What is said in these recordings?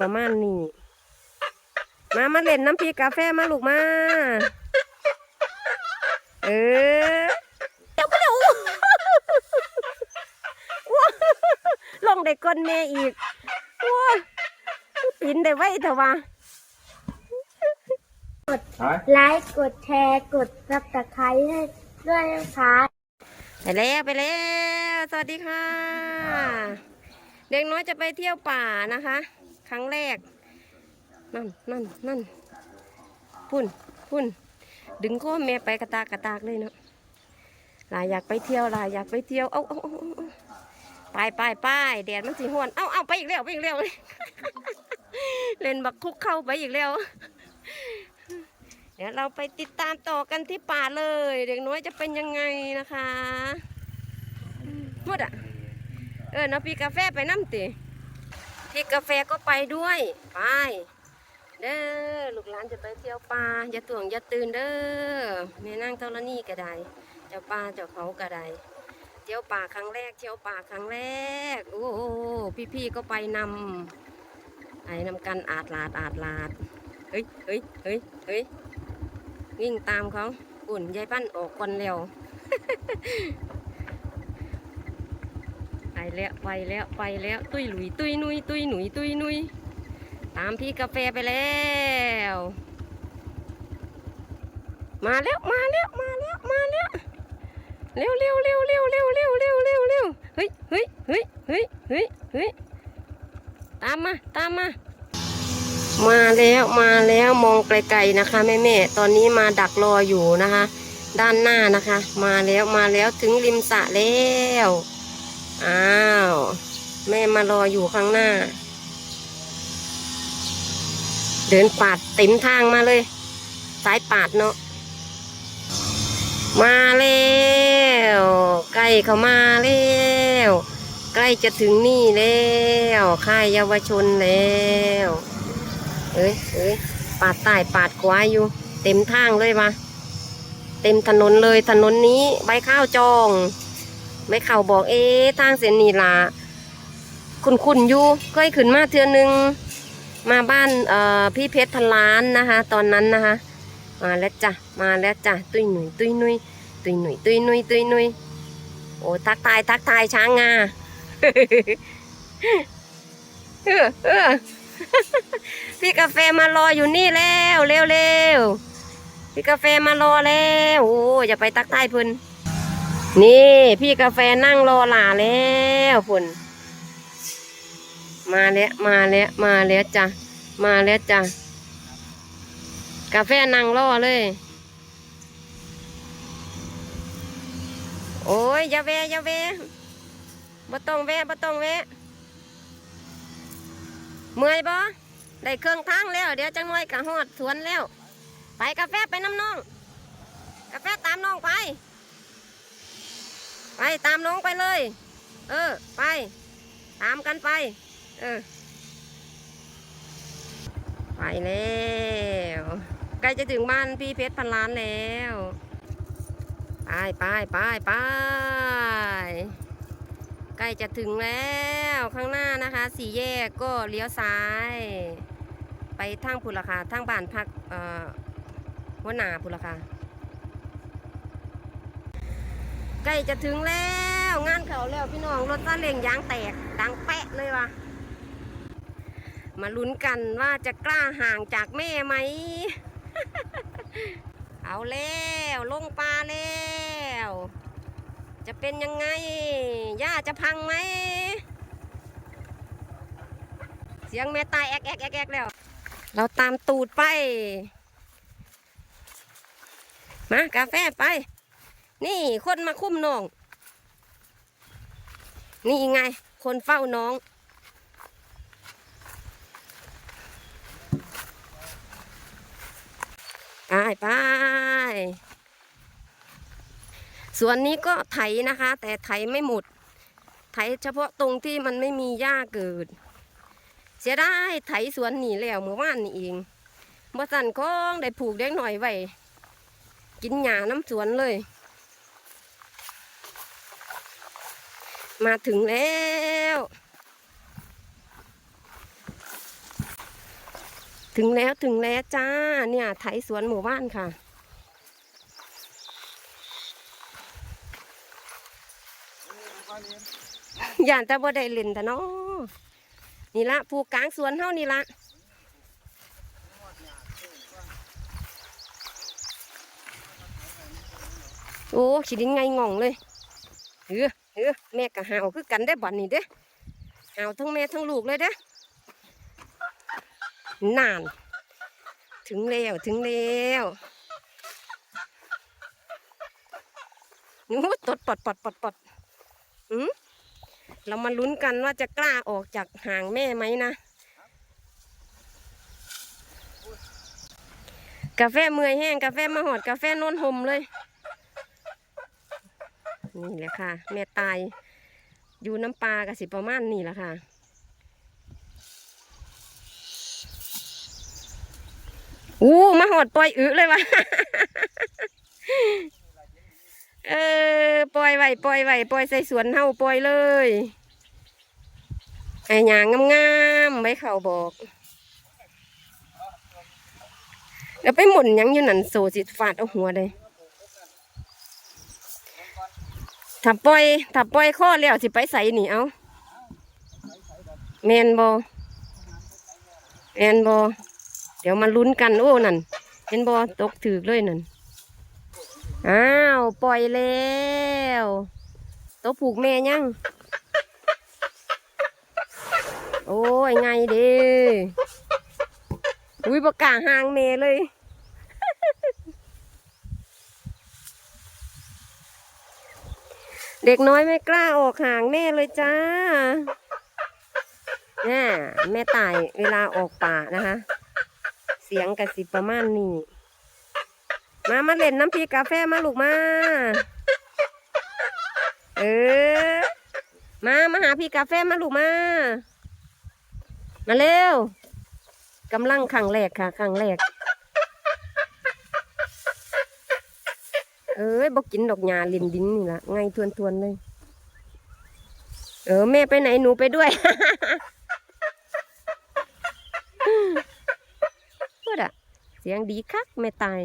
ประมาณนี้ มามาเล่นน้ำพริกกาแฟมาลูกมา เออเดี๋ยวก็เดี๋ยวว้าลงได้ก้นแม่อีกว้าปินได้ไว้เถอะวะไลค์กดแชร์กดซับสไครต์ให้ด้วยนะคะไปแล้วไปแล้ว สวัสดีค่ะ เด็กน้อยจะไปเที่ยวป่านะคะ ครั้งแรก นั่นนั่นนั่นพุ่นพุ่นดึงข้อแม่ไปกระตากกระตากเลยเนาะหลายอยากไปเที่ยวหลายอยากไปเที่ยวเอาเอาเอาเอาเอาไปไปไปแดดมันสีห้วน เอาเอาไปอีกแล้วไปอีกแล้วเล่นบักคุกเข้าไปอีกแล้ว เดี๋ยวเราไปติดตามต่อกันที่ป่าเลย เด็กน้อยจะเป็นยังไงนะคะหมดอะ เออน้องพี่กาแฟไปน้ำติ พี่กาแฟก็ไปด้วย ไป เด้อลูกหลานจะไปเที่ยวป่าอย่าต่วงอย่าตื่นเด้อแม่นั่งเท่านี้ก็ได้เจ้าป่าเจ้าเขาก็ได้เที่ยวป่าครั้งแรกเที่ยวป่าครั้งแรก โอ้พี่ๆก็ไปนำไอ้นำกันอาดลาดอาดลาดเฮ้ยเฮ้ยเฮ้ยเฮ้ยวิ่งตามเขาอุ่นยายปั้นออกก่อนเร็ว ไปแล้วไปแล้วไปแล้วตุยหลุยตุยนุยตุยหนุยตุยนุยตามพี่กาแฟไปแล้ว มาแล้วมาแล้วมาแล้วมาแล้วเร็วเร็วเร็วเร็วเร็วเร็วเร็วเร็วเร็วเฮ้ยเฮ้ยเฮ้ยเฮ้ยเฮ้ยเฮ้ยตามมาตามมามาแล้วมาแล้วมองไกลๆนะคะแม่แม่ตอนนี้มาดักรออยู่นะคะ ด้านหน้านะคะ มาแล้วมาแล้วถึงริมสระแล้ว อ้าว แม่มารออยู่ข้างหน้า เดินปาดเต็มทางมาเลย สายปาดเนาะมาแล้วใกล้เขามาแล้วใกล้จะถึงนี่แล้วค่ายเยาวชนแล้วเอ้ยเอ้ยปาดใต้ปาดขวาอยู่ เต็มทางเลยวะเต็มถนนเลยถนนนี้ใบข้าวจอง ใบข้าบอกเอ๊ทางเส้นนี้ล่ะคุณคุณอยู่เคยขึ้นมาเทือนึง มาบ้านเอ่อพี่เพชรพันล้านนะคะ ตอนนั้นนะคะ มาแล้วจ้ะมาแล้วจ้ะตุยหนุยตุยหนุยตุยหนุยตุยหนุยตุยหนุยโอ้ทักทายทักทายช้างงาพี่กาแฟมารออยู่นี่แล้วเร็วเร็วๆพี่กาแฟมารอแล้วโอ้อย่าไปตักใต้พุ่น นี่ พี่กาแฟนั่งรอหลาแล้วพุ่นมาแล้วมาแล้วมาแล้วจ้ะมาแล้วจ้ะกาแฟนั่งรอเลย โอ้ยอย่าแวะอย่าแวะบ่ต้องแวะบ่ต้องแวะเมื่อยบ่ได้เครื่องทางแล้ว เดี๋ยวจังน้อยกะฮอดสวนแล้ว ไปกาแฟไปน้ำน้อง กาแฟตามน้องไป ไปตามน้องไปเลย เออ ไป ตามกันไป เออ ไปแล้วใกล้จะถึงบ้านพี่เพชรพันล้านแล้ว ไปไปไปไปใกล้จะถึงแล้วข้างหน้านะคะ สี่แยกก็เลี้ยวซ้าย ไปทางพุนราคาทางบ้านพักเอ่อหัวหน้าพุนราคา ใกล้จะถึงแล้ว งานเขาแล้วพี่น้องรถซาเล้งยางแตกดังแปะเลยว่ะมาลุ้นกันว่าจะกล้าห่างจากแม่ไหม เอาแล้วลงปลาแล้ว จะเป็นยังไงหญ้าจะพังไหม เสียงแม่ตายแอกแอกแอกแอกแล้ว เราตามตูดไป มากาแฟไป นี่คนมาคุ้มน้อง นี่ไง คนเฝ้าน้อง ไปไปส่วนนี้ก็ไถนะคะ แต่ไถไม่หมด ไถเฉพาะตรงที่มันไม่มีหญ้าเกิด เสียได้ไถสวนหนีแล้วเมื่อวานนี่เองบ่อสันคองได้ผูกเด็กหน่อยไว้กินหญ้าน้ำสวนเลย มาถึงแล้ว ถึงแล้วถึงแล้วจ้า เนี่ยไถสวนหมู่บ้านค่ะ ย่านแต่บ่ได้เล่นแต่เนาะนี่ละผู้กลางสวนเฮานี่ละโอ้ขีดินไงง่องเลยเออ เออแม่กับหาวคือกันได้บ่อนนี่เด้อหาวทั้งแม่ทั้งลูกเลยเด้อนาน ถึงแล้วถึงแล้วนู้ตดปอดปอดปอดปอดอืมเรามาลุ้นกันว่าจะกล้าออกจากห่างแม่ไหมนะ กาแฟเมื่อยแห้งกาแฟมาหอดกาแฟโนนหมเลย นี่แหละค่ะ แม่ตาย อยู่น้ำปลากับสิประมาณนี่แหละค่ะ อู้มาหอดปล่อยอึเลยวะเออปล่อยไว้ปล่อยไว้ปล่อยใส่สวนเฮาปล่อยเลยไอ้หยางงามๆไว้เข่าบอกแล้วไปหมุนยังอยู่นั่นโซสิฟาดเอาหัวเลย ถ้าปล่อยถ้าปล่อยข้อแล้วสิไปใส่หนีเอาแมนบอแมนบอเดี๋ยวมาลุ้นกันโอ้นั่นเห็นบอตกถือเลยนั่นอ้าวปล่อยแล้วตัวผูกแม่ยังโอ้ยไงเด้อุ้ยประกาห่างแม่เลย เด็กน้อยไม่กล้าออกห่างแม่เลยจ้าน่ะแม่ตายเวลาออกป่านะคะ เสียงกระสิบประมาณนี้มามาเล่นน้ำพริกกาแฟมาลูกมา เออ มามาหาพี่กาแฟมาลูกมา มาเร็วกำลังขังแรกค่ะขังแรก เอ้ยบอกกินดอกหญ้าลินดินนี่ละไงทวนทวนๆเลย เออ แม่ไปไหนหนูไปด้วยพูดอะเสียงดีคักแม่ตาย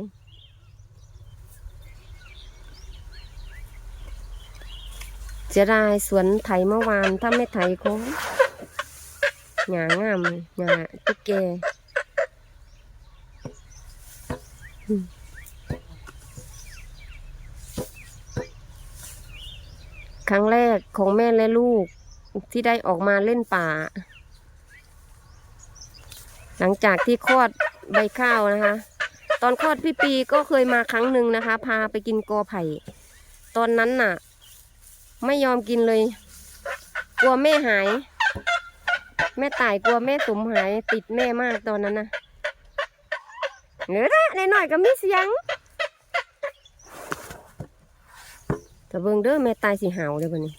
เสียดายสวนไถเมื่อวานถ้าไม่ไถคงหยางามหยาตุ๊กแกอืม ครั้งแรกของแม่และลูกที่ได้ออกมาเล่นป่า หลังจากที่คลอดใบข้าวนะคะ ตอนคลอดพี่ปีก็เคยมาครั้งหนึ่งนะคะ พาไปกินกอไผ่ ตอนนั้นน่ะ ไม่ยอมกินเลย กลัวแม่หาย แม่ตายกลัวแม่สมหายติดแม่มากตอนนั้นนะเนื้อละในหน่อยก็มีเสียง แต่เบิ่งเด้อแม่ตายสีหาวเลยบัดนี้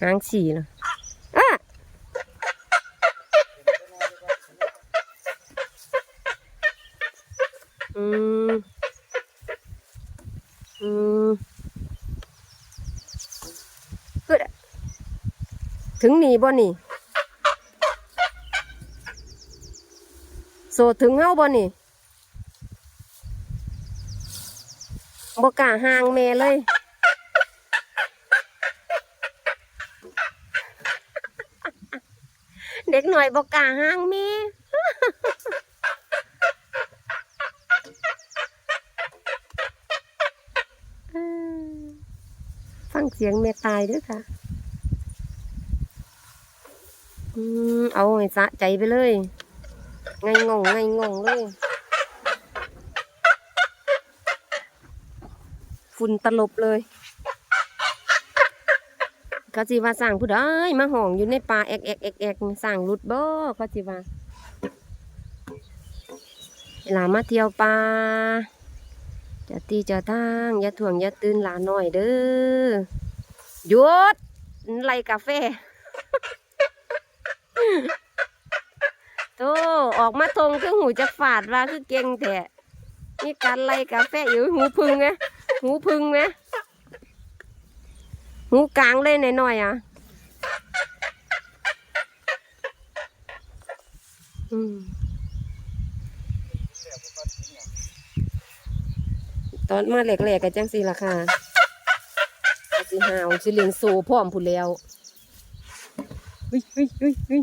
หางฉี่เนาะอะอืมอืมเกิดอถึงหนีบ่หนี่โซถึงเฮาบ่หนี่ บกล้าห่างแม่เลย เด็กหน่อยบกล้าห่างแม่ฟังเสียงแม่ตายด้วยค่ะ อืม เอาให้สะใจไปเลย ไงงงไงงงเลย ฝุ่นตลบเลยเขาจีว่าสั่งผู้ใดมาห้องอยู่ในป่าแอกแอกแอกแอกสั่งรุดบ่เขาจีว่าเวลามาเที่ยวป่าจะตีจะทางอย่าถ่วงอย่าตื่นหลาหน่อยเด้อหยุดไล่กาแฟโตออกมาทงคือหูจะฝาดว่าคือเก่งแท้นี่การไล่กาแฟอยู่หูพึ่งไง หูพึ่งไหมหูกลางเลยหน่อยๆอะอตอนมาแหลกๆกันจังสิล่ะค่ะก็สิหาวสิเรียนโซพร้อมพูนแล้วเฮ้ยเฮ้ยเฮ้ยเฮ้ย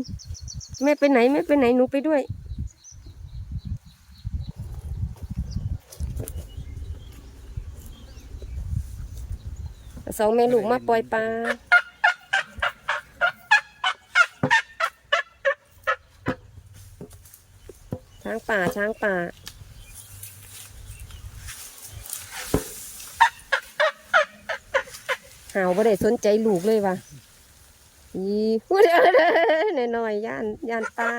แม่ไปไหนแม่ไปไหนหนูไปด้วย สองแม่ลูกมาปล่อยปลาช้างป่าช้างป่าหาวบ่ได้สนใจลูกเลยว่ะอีพูดหน่อยๆย่านย่านปลา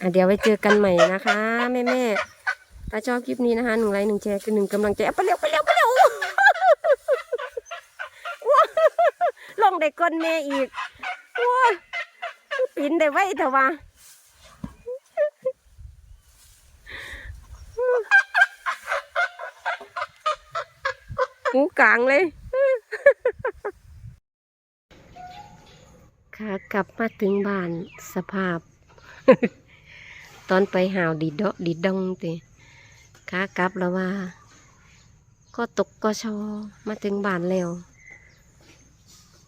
อะเดี๋ยวไว้เจอกันใหม่นะคะ แม่แม่ ถ้าชอบคลิปนี้นะคะหนึ่งไลค์หนึ่งแชร์คือหนึ่งกำลังใจไปเร็วไปเร็วไปเร็วลงได้ก้นแม่อีกว้าปินได้ไว้เถอะวะหูกลางเลยขากลับมาถึงบ้านสภาพ ตอนไปหาวดีดดอดีดดองติ ขากลับแล้วว่า ก็ตกก็ชอมาถึงบ้านแล้ว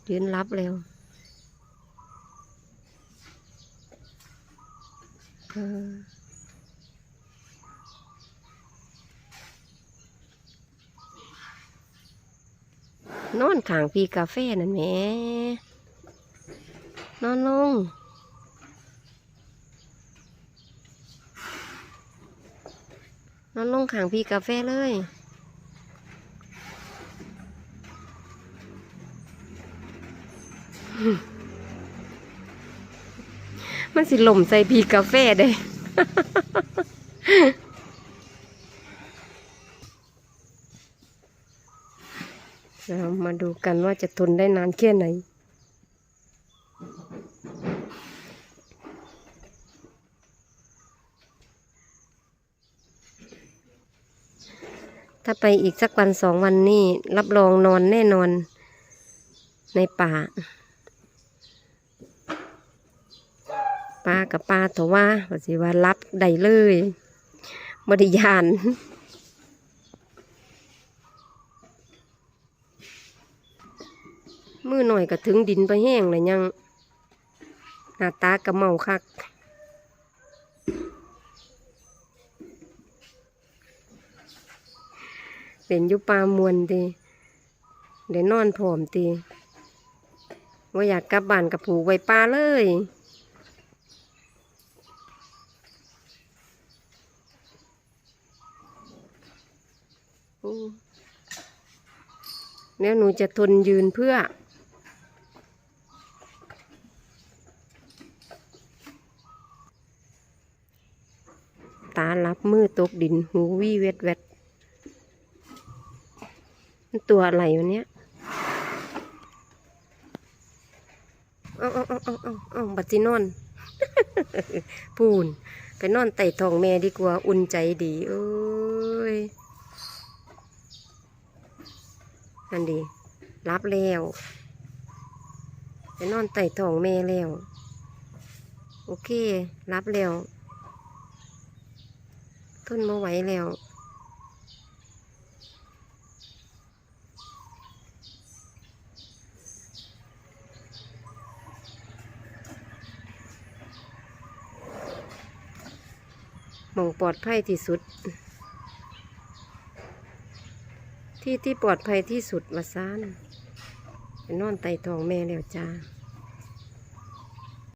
ยืนรับเร็วนอนขางพีกาแฟนั่นแหมนอนลง นอนลงขางพีกาแฟเลย มันสิหล่มใส่พีกาแฟเด้เรามาดูกันว่าจะทนได้นานแค่ไหน ถ้าไปอีกสักวันสองวันนี่รับรองนอนแน่นอน ในป่าปลากับปลาถว่าว่าสิว่ารับได้เลยบริยานมือหน่อยก็ถึงดินไปแห้งเลยยัง หน้าตากระเมาคัก เป็นยุปามวนตีเดี๋ยวนอนผอมตีว่าอยากกลับบ้านกับผูกไว้ปลาเลยโอ้แล้วหนูจะทนยืนเพื่อตาลับมือตกดินหูวี่เวดเวด ตัวอะไรวะเนี้ยเอาเอาเอาเอาเอาเอาบัดสินอนพูน ไปนอนไต่ทองแม่ดีกว่า อุ่นใจดีเอ้ย อันดี รับแล้ว ไปนอนไต่ทองแม่แล้ว โอเค รับแล้ว ทนมาไหวแล้ว หมองป ลอดภัยที่สุด ที่ที่ปลอดภัยที่สุดมาซ่านนอนไต่ทองแม่แล้วจ้า